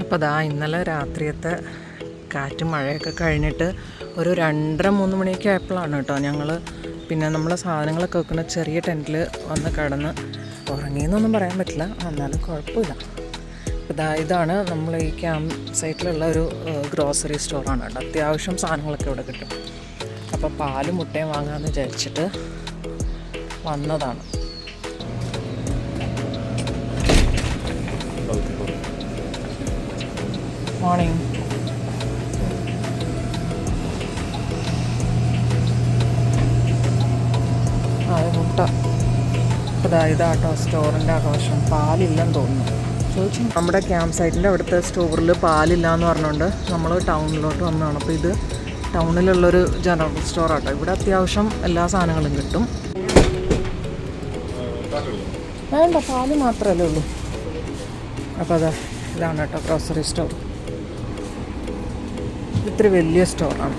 അപ്പോൾ അതാ ഇന്നലെ രാത്രിയത്തെ കാറ്റും മഴയൊക്കെ കഴിഞ്ഞിട്ട് ഒരു രണ്ടര മൂന്ന് മണിയൊക്കെ ആയപ്പോഴാണ് കേട്ടോ ഞങ്ങൾ പിന്നെ നമ്മൾ സാധനങ്ങളൊക്കെ വെക്കുന്ന ചെറിയ ടെന്റിൽ വന്ന് കിടന്ന് ഉറങ്ങിയെന്നൊന്നും പറയാൻ പറ്റില്ല. എന്നാലും കുഴപ്പമില്ല. ഇതാ ഇതാണ് നമ്മൾ ഈ ക്യാമ്പ് സൈറ്റിലുള്ള ഒരു ഗ്രോസറി സ്റ്റോറാണ് കേട്ടോ. അത്യാവശ്യം സാധനങ്ങളൊക്കെ ഇവിടെ കിട്ടും. അപ്പോൾ പാലും മുട്ടയും വാങ്ങാമെന്ന് വിചാരിച്ചിട്ട് വന്നതാണ്. മോർണിംഗ് അത് മുട്ട. അതാ ഇതാട്ടോ സ്റ്റോറിന്റെ ആഘോഷം. പാലില്ലെന്ന് തോന്നുന്നു. ചോദിച്ചു. നമ്മുടെ ക്യാമ്പ് സൈറ്റിന്റെ അവിടുത്തെ സ്റ്റോറിൽ പാലില്ല എന്ന് പറഞ്ഞുകൊണ്ട് നമ്മൾ ടൗണിലോട്ട് വന്നതാണ്. അപ്പോൾ ഇത് ടൗണിലുള്ളൊരു ജനറൽ സ്റ്റോറാട്ടോ. ഇവിടെ അത്യാവശ്യം എല്ലാ സാധനങ്ങളും കിട്ടും. വേണ്ട പാൽ മാത്രമല്ലേ ഉള്ളൂ. അപ്പോൾ അതാ ഇതാണ് കേട്ടോ ഗ്രോസറി സ്റ്റോർ ഇത്തിരി വലിയ സ്റ്റോറാണ്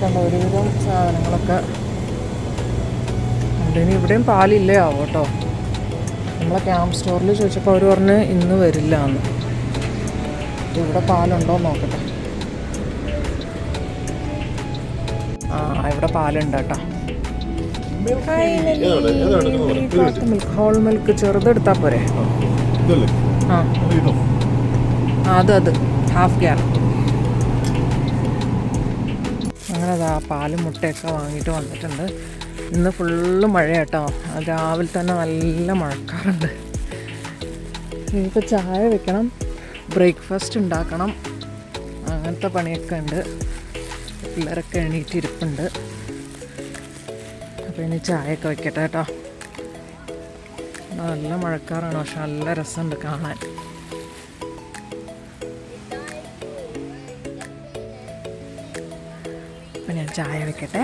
കണ്ട ഒരുവിധം സാധനങ്ങളൊക്കെ ഉണ്ട്. ഇനി ഇവിടെയും പാലില്ലേ ആവോ കേട്ടോ നമ്മളെ ക്യാമ്പ് സ്റ്റോറിൽ ചോദിച്ചപ്പോൾ അവർ പറഞ്ഞ് ഇന്ന് വരില്ല എന്ന്. ഇവിടെ പാലുണ്ടോ നോക്കട്ടെ. ആ ഇവിടെ പാലുണ്ട് കേട്ടോ. മിൽക്ക് ഹോൾ മിൽക്ക് പോരെ. ആ. അത് അത്. ഹാഫ് ഗ്യാർ അങ്ങനെ പാലും മുട്ടയൊക്കെ വാങ്ങിയിട്ട് വന്നിട്ടുണ്ട്. ഇന്ന് ഫുള്ള് മഴ കേട്ടോ രാവിലെ തന്നെ നല്ല മഴക്കാറുണ്ട്. ഇനിയിപ്പോൾ ചായ വെക്കണം. ബ്രേക്ക്ഫാസ്റ്റ് ഉണ്ടാക്കണം. അങ്ങനത്തെ പണിയൊക്കെ ഉണ്ട്. പിള്ളേരൊക്കെ എണീറ്റിരിപ്പുണ്ട്. അപ്പോൾ ഇനി ചായയൊക്കെ വയ്ക്കട്ടെ കേട്ടോ. നല്ല മഴക്കാറാണ് പക്ഷെ നല്ല രസമുണ്ട് കാണാൻ. അപ്പം ഞാൻ ചായ വയ്ക്കട്ടെ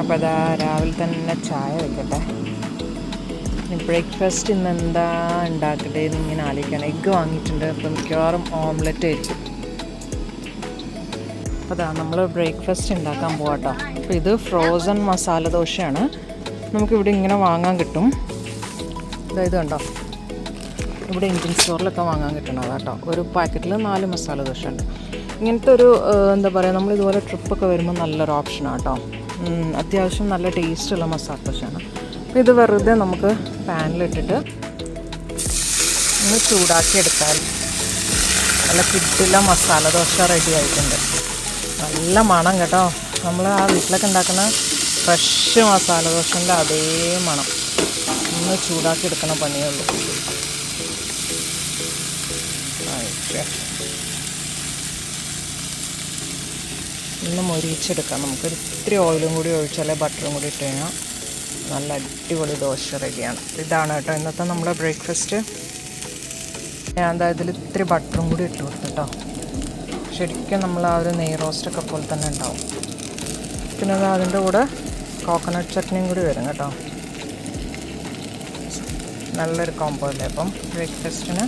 അപ്പോൾ അതാ രാവിലെ തന്നെ ചായ വയ്ക്കട്ടെ ബ്രേക്ക്ഫാസ്റ്റ് ഇന്ന് എന്താ ഉണ്ടാക്കട്ടെ എന്ന് ഇങ്ങനെ ആലോചിക്കണം എഗ്ഗ് വാങ്ങിയിട്ടുണ്ട് അപ്പം മിക്കവാറും ഓംലെറ്റ് ആയിരിക്കും. അപ്പോൾ നമ്മൾ ബ്രേക്ക്ഫാസ്റ്റ് ഉണ്ടാക്കാൻ പോവാട്ടോ. അപ്പോൾ ഇത് ഫ്രോസൺ മസാല ദോശയാണ്. നമുക്കിവിടെ ഇങ്ങനെ വാങ്ങാൻ കിട്ടും. അതായത് കണ്ടോ? ഇവിടെ ഇന്ത്യൻ സ്റ്റോറിലൊക്കെ വാങ്ങാൻ കിട്ടണത് കേട്ടോ ഒരു പാക്കറ്റിൽ നാല് മസാല ദോശ ഉണ്ട് ഇങ്ങനത്തെ ഒരു എന്താ പറയുക നമ്മൾ ഇതുപോലെ ട്രിപ്പൊക്കെ വരുമ്പോൾ നല്ലൊരു ഓപ്ഷനാണ് കേട്ടോ അത്യാവശ്യം നല്ല ടേസ്റ്റുള്ള മസാല ദോശയാണ്. അപ്പോൾ ഇത് വെറുതെ നമുക്ക് പാനിലിട്ടിട്ട് ഒന്ന് ചൂടാക്കി എടുത്താൽ നല്ല കിട്ടില്ല മസാല ദോശ റെഡി ആയിട്ടുണ്ട്. നല്ല മണം കേട്ടോ. നമ്മൾ ആ വീട്ടിലൊക്കെ ഉണ്ടാക്കുന്ന ഫ്രഷ് മസാല ദോശന്റെ അതേ മണം. ഒന്ന് ചൂടാക്കി എടുക്കണ പണിയേ ഉള്ളൂ. ഒന്ന് മൊരിച്ചെടുക്കാം. നമുക്കൊരു ഇത്തിരി ഓയിലും കൂടി ഒഴിച്ചാലേ ബട്ടറും കൂടി ഇട്ട് കഴിഞ്ഞാൽ നല്ല അടിപൊളി ദോശ റെഡിയാണ്. ഇതാണ് കേട്ടോ ഇന്നത്തെ നമ്മുടെ ബ്രേക്ക്ഫാസ്റ്റ് ഞാൻ എന്താ ഇതിൽ ഇത്തിരി ബട്ടറും കൂടി ഇട്ട് കൊടുത്തിട്ടോ ശരിക്കും നമ്മൾ ആ ഒരു നെയ് റോസ്റ്റൊക്കെ പോലെ തന്നെ ഉണ്ടാവും. പിന്നെ അത് അതിന്റെ കൂടെ കോക്കനട്ട് ചട്നിയും കൂടി വരും കേട്ടോ. നല്ലൊരു കോംബോ അല്ലേ അപ്പം ബ്രേക്ക്ഫാസ്റ്റിന്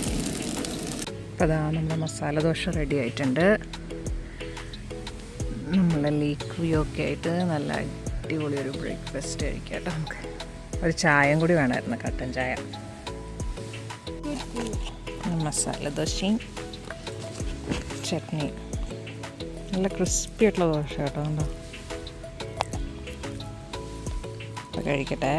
അപ്പോൾ അതാ നമ്മുടെ മസാല ദോശ റെഡി ആയിട്ടുണ്ട്. നമ്മളെ ലീക്ക് വ്യൂ ഒക്കെ ആയിട്ട് നല്ല അടിപൊളി ഒരു ബ്രേക്ക്ഫാസ്റ്റ് കഴിക്കാം കേട്ടോ നമുക്ക്. ഒരു ചായയും കൂടി വേണമായിരുന്നു കട്ടൻ ചായ. മസാല ദോശയും. ചട്നി. നല്ല ക്രിസ്പി ആയിട്ടുള്ള ദോശ കേട്ടോ കഴിക്കട്ടെ.